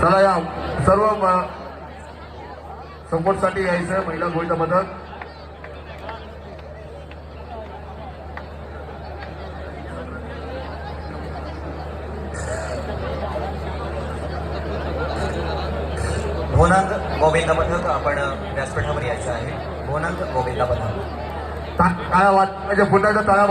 चला या सर्व सपोर्टसाठी यायचं महिला गोविंद पथक भोनांग गोविंद पथक आपण व्यासपीठावर यायचं आहे. भोनांग गोविंद पथक टाळ्या वाज म्हणजे पुन्हा टाळ्या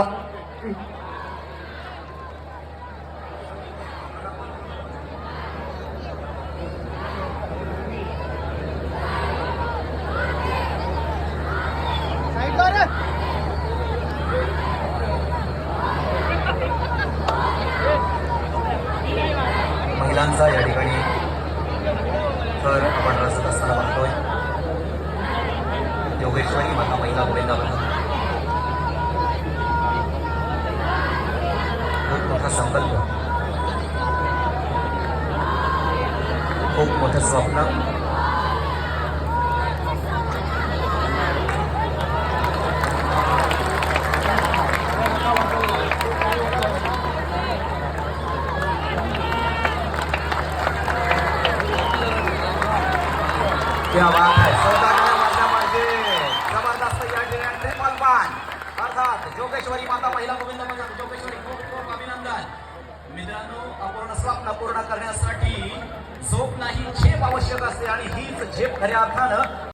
महिलांचा या ठिकाणी तर आपण रचत असताना बघतोय. योगेश्वरी माता महिला गोविंदा खूप मोठा संकल्प. खूप मोठं स्वप्न. क्या बात जबरदस्त या ठिकाणी अर्थात जोगेश्वरी माता पहिला गोविंद जोगेश्वरी खूप खूप अभिनंदन मित्रांनो अपूर्ण स्वप्न पूर्ण करण्यासाठी झोप नाही झेप आवश्यक असते आणि हीच झेप खऱ्या अर्थानं